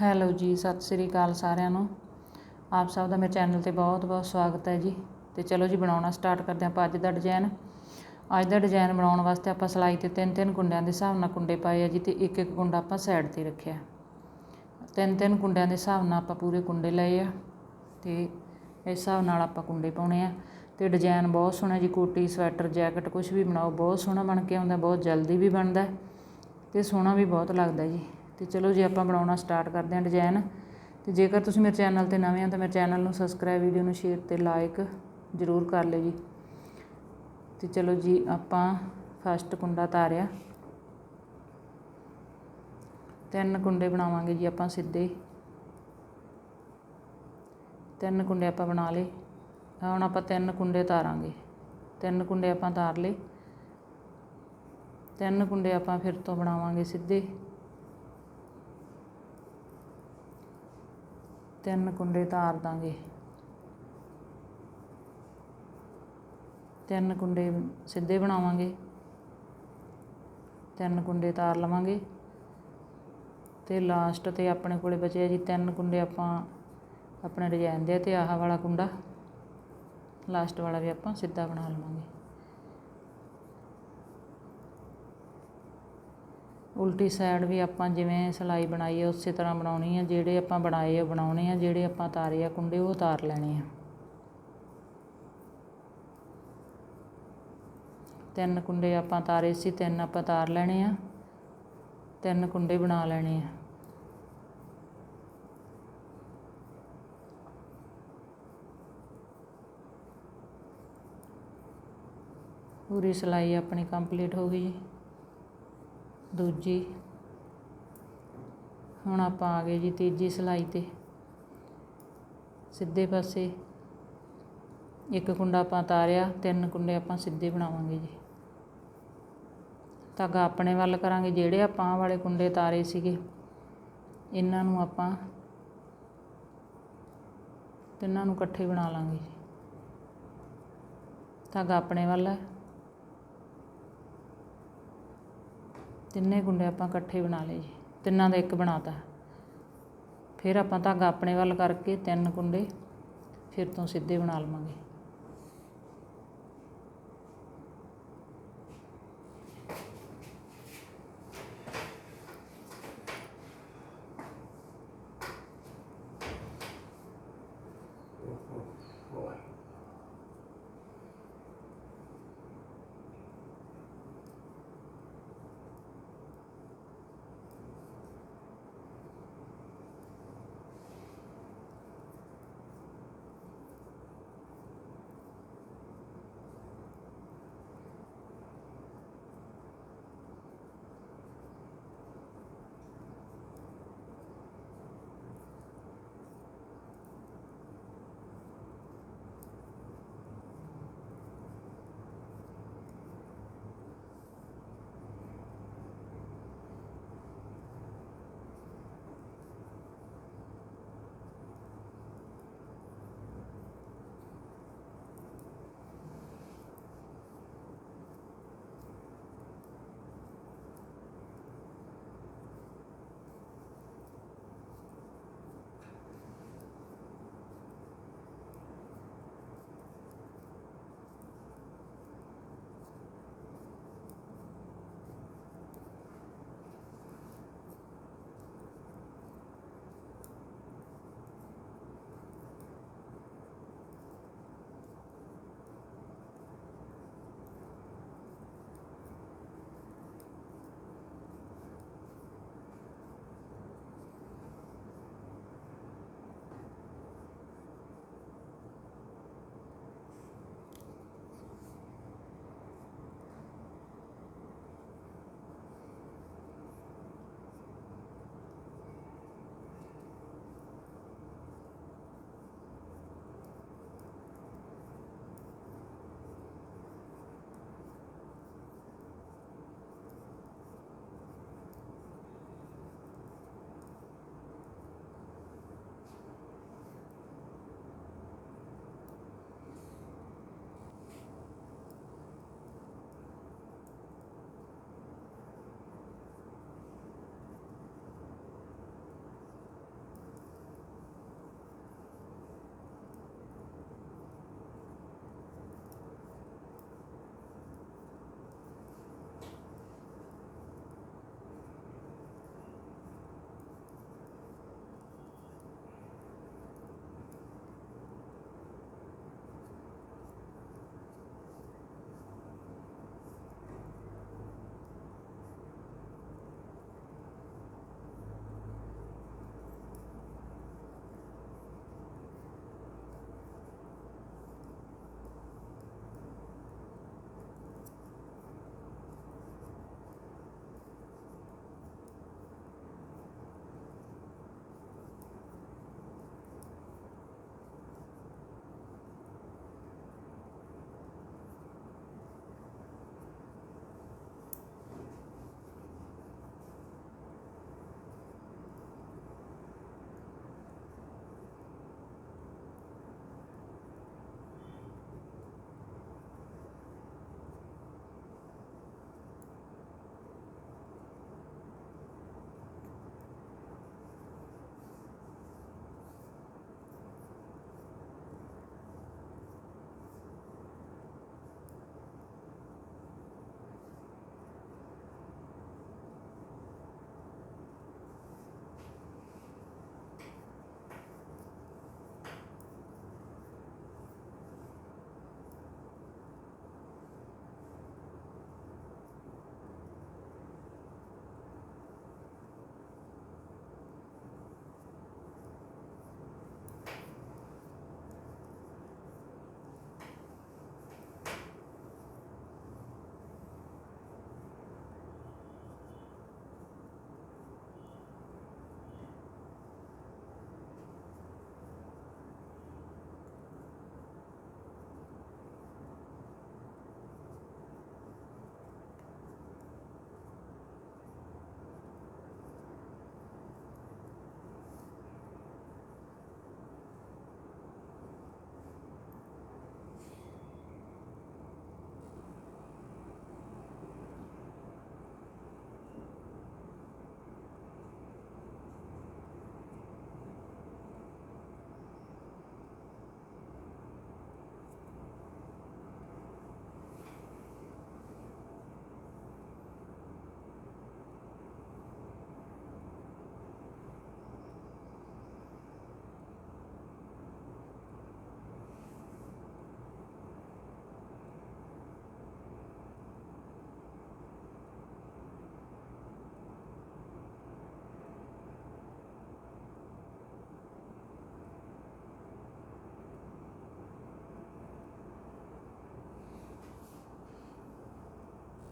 Hello ਜੀ, ਸਤਿ ਸ੍ਰੀ ਅਕਾਲ ਸਾਰਿਆਂ ਨੂੰ। ਆਪ ਸਭ ਦਾ ਮੇਰੇ ਚੈਨਲ ਤੇ ਬਹੁਤ ਬਹੁਤ ਸਵਾਗਤ ਹੈ ਜੀ। ਤੇ ਚਲੋ ਜੀ, ਬਣਾਉਣਾ ਸਟਾਰਟ ਕਰਦੇ ਹਾਂ ਆਪਾਂ ਅੱਜ ਦਾ ਡਿਜ਼ਾਈਨ ਅੱਜ ਦਾ ਡਿਜ਼ਾਈਨ ਬਣਾਉਣ ਵਾਸਤੇ ਆਪਾਂ ਸਲਾਈ ਤੇ ਤਿੰਨ ਤਿੰਨ ਕੁੰਡਿਆਂ ਦੇ ਹਿਸਾਬ ਨਾਲ ਕੁੰਡੇ ਪਾਏ ਆ ਜੀ ਤੇ ਇੱਕ ਇੱਕ ਕੁੰਡਾ ਆਪਾਂ ਸਾਈਡ ਤੇ ਰੱਖਿਆ। ਤਿੰਨ ਤਿੰਨ ਕੁੰਡਿਆਂ ਦੇ ਹਿਸਾਬ ਨਾਲ ਆਪਾਂ ਪੂਰੇ ਕੁੰਡੇ ਲਏ ਆ ਤੇ ਇਸ ਹਿਸਾਬ ਨਾਲ ਆਪਾਂ ਕੁੰਡੇ ਪਾਉਣੇ ਆ। ਤੇ ਡਿਜ਼ਾਈਨ ਬਹੁਤ ਸੋਹਣਾ ਜੀ, ਕੋਟੀ, ਸਵੈਟਰ, ਜੈਕਟ ਕੁਝ ਵੀ ਬਣਾਓ, ਬਹੁਤ ਸੋਹਣਾ ਬਣ ਕੇ ਆਉਂਦਾ, ਬਹੁਤ ਜਲਦੀ ਵੀ ਬਣਦਾ ਤੇ ਸੋਹਣਾ ਵੀ ਬਹੁਤ ਲੱਗਦਾ ਜੀ। ਤੇ ਚਲੋ ਜੀ ਆਪਾਂ ਬਣਾਉਣਾ ਸਟਾਰਟ ਕਰਦੇ ਹਾਂ ਡਿਜ਼ਾਈਨ ਤੇ ਜੇਕਰ ਤੁਸੀਂ ਮੇਰੇ ਚੈਨਲ ਤੇ ਨਵੇਂ ਹੋ ਤਾਂ ਮੇਰੇ ਚੈਨਲ ਨੂੰ ਸਬਸਕ੍ਰਾਈਬ ਵੀਡੀਓ ਨੂੰ ਸ਼ੇਅਰ ਤੇ ਲਾਈਕ ਜ਼ਰੂਰ ਕਰ ਲਿਓ ਜੀ। ਤੇ ਚਲੋ ਜੀ, ਆਪਾਂ ਫਸਟ ਕੁੰਡਾ ਤਾਰਿਆ। ਤਿੰਨ ਕੁੰਡੇ ਬਣਾਵਾਂਗੇ ਜੀ ਆਪਾਂ ਸਿੱਧੇ। ਤਿੰਨ ਕੁੰਡੇ ਆਪਾਂ ਬਣਾ ਲਏ। ਹੁਣ ਆਪਾਂ ਤਿੰਨ ਕੁੰਡੇ ਤਾਰਾਂਗੇ। ਤਿੰਨ ਕੁੰਡੇ ਆਪਾਂ ਤਾਰ ਲਏ। ਤਿੰਨ ਕੁੰਡੇ ਆਪਾਂ ਫਿਰ ਤੋਂ ਬਣਾਵਾਂਗੇ ਸਿੱਧੇ। ਤਿੰਨ ਕੁੰਡੇ ਤਾਰ ਦਾਂਗੇ। ਤਿੰਨ ਕੁੰਡੇ ਸਿੱਧੇ ਬਣਾਵਾਂਗੇ। ਤਿੰਨ ਕੁੰਡੇ ਤਾਰ ਲਵਾਂਗੇ। ਤੇ ਲਾਸਟ ਤੇ ਆਪਣੇ ਕੋਲੇ ਬਚਿਆ ਜੀ ਤਿੰਨ ਕੁੰਡੇ ਆਪਾਂ ਆਪਣੇ ਡਿਜ਼ਾਈਨ ਦੇ ਤੇ ਆਹ ਵਾਲਾ ਕੁੰਡਾ। ਲਾਸਟ ਵਾਲਾ ਵੀ ਆਪਾਂ ਸਿੱਧਾ ਬਣਾ ਲਵਾਂਗੇ। ਉਲਟੀ ਸਾਈਡ ਵੀ ਆਪਾਂ ਜਿਵੇਂ ਸਿਲਾਈ ਬਣਾਈ ਹੈ ਉਸੇ ਤਰ੍ਹਾਂ ਬਣਾਉਣੀ ਹੈ ਜਿਹੜੇ ਆਪਾਂ ਬਣਾਏ ਆ, ਬਣਾਉਣੇ ਆ, ਜਿਹੜੇ ਆਪਾਂ ਤਾਰੇ ਆ ਕੁੰਡੇ, ਉਹ ਉਤਾਰ ਲੈਣੇ ਆ। ਤਿੰਨ ਕੁੰਡੇ ਆਪਾਂ ਤਾਰੇ ਸੀ, ਤਿੰਨ ਆਪਾਂ ਉਤਾਰ ਲੈਣੇ ਆ, ਤਿੰਨ ਕੁੰਡੇ ਬਣਾ ਲੈਣੇ ਆ। ਪੂਰੀ ਸਿਲਾਈ ਆਪਣੀ ਕੰਪਲੀਟ ਹੋ ਗਈ ਜੀ। ਦੂਜੀ। ਹੁਣ ਆਪਾਂ ਆ ਗਏ ਜੀ ਤੀਜੀ ਸਿਲਾਈ ਤੇ। ਸਿੱਧੇ ਪਾਸੇ ਇੱਕ ਕੁੰਡਾ ਆਪਾਂ ਤਾਰਿਆ, ਤਿੰਨ ਕੁੰਡੇ ਆਪਾਂ ਸਿੱਧੇ ਬਣਾਵਾਂਗੇ ਜੀ। ਧਾਗਾ ਆਪਣੇ ਵੱਲ ਕਰਾਂਗੇ, ਜਿਹੜੇ ਆਪਾਂ ਆਹ ਵਾਲੇ ਕੁੰਡੇ ਤਾਰੇ ਸੀਗੇ, ਇਹਨਾਂ ਨੂੰ ਆਪਾਂ ਤਿੰਨਾਂ ਨੂੰ ਇਕੱਠੇ ਬਣਾ ਲਾਂਗੇ ਜੀ। ਧਾਗਾ ਆਪਣੇ ਵੱਲ ਹੈ। ਤਿੰਨੇ ਗੁੰਡੇ ਆਪਾਂ ਇਕੱਠੇ ਬਣਾ ਲਏ ਜੀ, ਤਿੰਨਾਂ ਦਾ ਇੱਕ ਬਣਾਤਾ। ਫਿਰ ਆਪਾਂ ਧਾਗਾ ਆਪਣੇ ਵੱਲ ਕਰਕੇ ਤਿੰਨ ਗੁੰਡੇ ਫਿਰ ਤੋਂ ਸਿੱਧੇ ਬਣਾ ਲਵਾਂਗੇ।